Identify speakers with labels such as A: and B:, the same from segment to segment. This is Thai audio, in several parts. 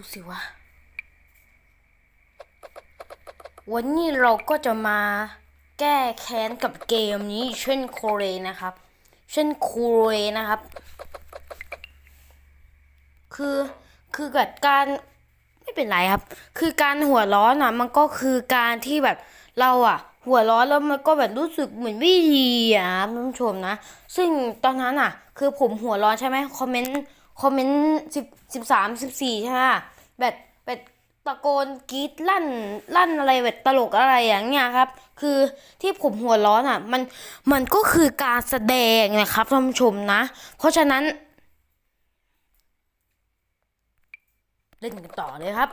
A: ดูสิวะ วันนี้เราก็จะมาแก้แค้นกับเกมนี้ เช่นโคเรนะครับ เช่นคูเรนะครับ คือคือกับการไม่เป็นไรครับ คือการหัวร้อนอะ มันก็คือการที่แบบเราอะ หัวร้อนแล้วมันก็แบบรู้สึกเหมือนไม่ดีอะท่านผู้ชมนะ ซึ่งตอนนั้นอะ คือผมหัวร้อนใช่ไหมคอมเมนต์ คอมเมนต์สิบสิบสามสิบสี่ใช่ไหมแบบแบบตะโกนกรีดลั่นลั่นอะไรแบบตลกอะไรอย่างเงี้ยครับ คือที่ผมหัวร้อนอะ มันมันก็คือการแสดงนะครับท่านผู้ชมนะ เพราะฉะนั้น เล่นกันต่อเลยครับ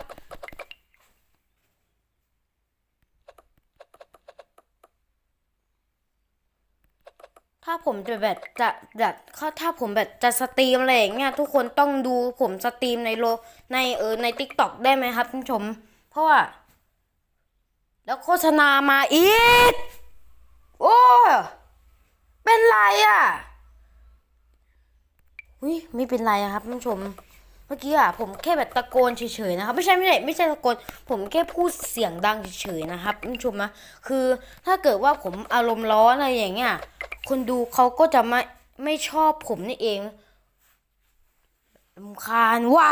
A: ถ้าผมจะแบบจะจะถ้าถ้าผมแบบจะสตรีมอะไรอย่างเงี้ยทุกคนต้องดูผมสตรีมในโลในเออในทิกตอกได้ไหมครับท่านผู้ชม เพราะว่า แล้วโฆษณามาอีก โอ้เป็นไรอะอุ้ยไม่เป็นไรอะครับท่านผู้ชมเมื่อกี้อะผมแค่แบบตะโกนเฉยๆนะครับ ไม่ใช่ไม่ใช่ไม่ใช่ตะโกน ผมแค่พูดเสียงดังเฉยๆนะครับท่านผู้ชมนะคือถ้าเกิดว่าผมอารมณ์ร้อนอะไรอย่างเงี้ย คนดูเขาก็จะไม่ไม่ชอบผมนี่เองรำคาญว่ะ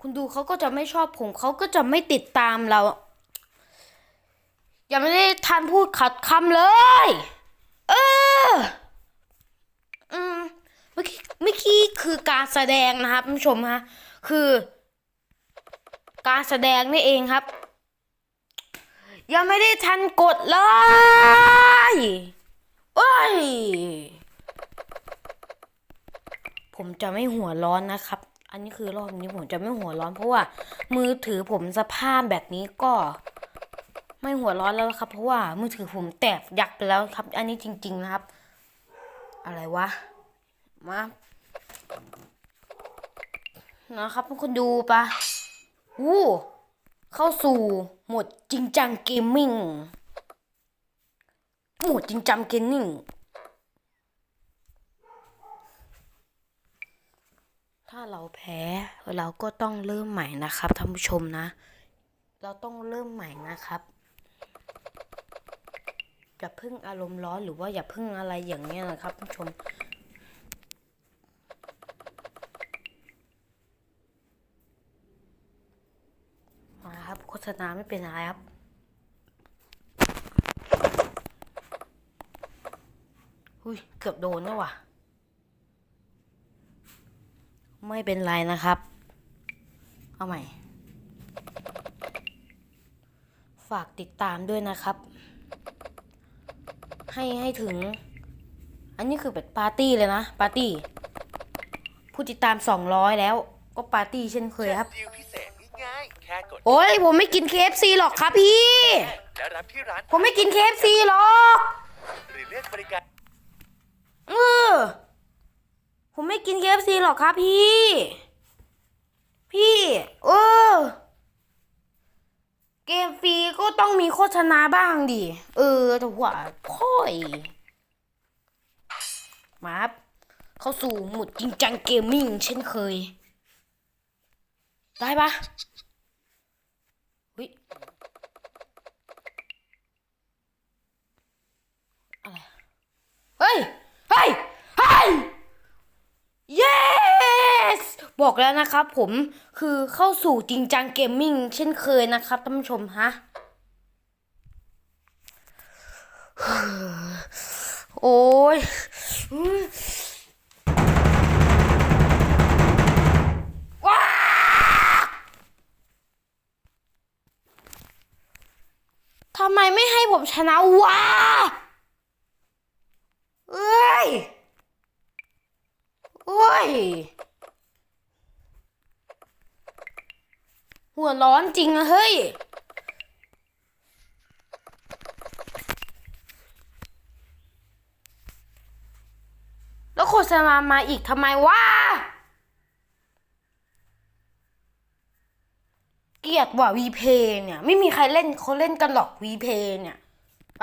A: คุณดูเขาก็จะไม่ชอบผมเขาก็จะไม่ติดตามเรายังไม่ได้ทันพูดขัดคำเลย เอออืมเมื่อกี้เมื่อกี้คือการแสดงนะครับผู้ชมฮะ คือ การแสดงนี่เองครับ ยังไม่ได้ทันกดเลย โอ้ย ผมจะไม่หัวร้อนนะครับ อันนี้คือรอบนี้ผมจะไม่หัวร้อน เพราะว่ามือถือผมสภาพแบบนี้ก็ ไม่หัวร้อนแล้วครับ เพราะว่ามือถือผมแตกยักไปแล้วครับ อันนี้จริง ๆนะครับ อะไรวะ มานะครับทุกคนดูปะวู้เข้าสู่หมดจริงจังเกมมิ่ง โหมดจริงจังเกมมิ่งถ้าเราแพ้เราก็ต้องเริ่มใหม่นะครับท่านผู้ชมนะ เราต้องเริ่มใหม่นะครับอย่าพึ่งอารมณ์ร้อนหรือว่าอย่าพึ่งอะไรอย่างเงี้ยนะครับท่านผู้ชมมาครับโฆษณาไม่เป็นอะไรครับ อุ้ยเกือบโดนแล้วว่ะ ไม่เป็นไรนะครับ เอาใหม่ ฝากติดตามด้วยนะครับ ให้ให้ถึง อันนี้คือแบบปาร์ตี้เลยนะ ปาร์ตี้ ผู้ติดตาม 200 แล้ว ก็ปาร์ตี้เช่นเคยครับ
B: ดีลพิเศษง่ายๆแค่กด
A: โอ้ยผมไม่กิน KFC หรอกครับพี่
B: แล้วรับที่ร้าน
A: ผมไม่กิน KFC หรอก
B: หรือเลือกบริการ
A: เออ ผมไม่กิน KFC หรอกครับพี่ พี่ เออ เกมฟรีก็ต้องมีโฆษณาบ้างดิ เออแต่ว่าพ่อย มาครับ เข้าสู่หมุดจริงจังเกมมิ่งเช่นเคย ได้ปะเฮ้ย อะไร เฮ้ย เฮ้ย เฮ้ย yes บ อกแล้วนะครับผมคือเข้าสู่จริงจังเกมมิ่งเช่นเคยนะครับท่านผู้ชมฮะโอ้ยว้าทำไมไม่ให้ผมชนะวะเอ้ยโอ้ย หัวร้อนจริงอะเฮ้ย แล้วโฆษณามาอีกทำไมวะ เกลียดว่ะวีเพเนี่ย ไม่มีใครเล่นเขาเล่นกันหรอกวีเพเนี่ย ไป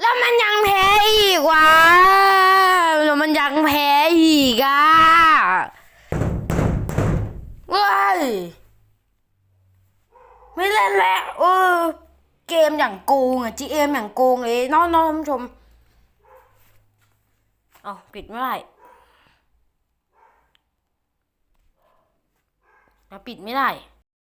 A: แล้วมันยังแพ้อีกวะแล้วมันยังแพ้อีกอะ เว้ยไม่เล่นแล้วเออ เกมอย่างโกงอะ GM อย่างโกงเลยน้องๆท่านผู้ชมเอาปิดไม่ได้เราปิดไม่ได้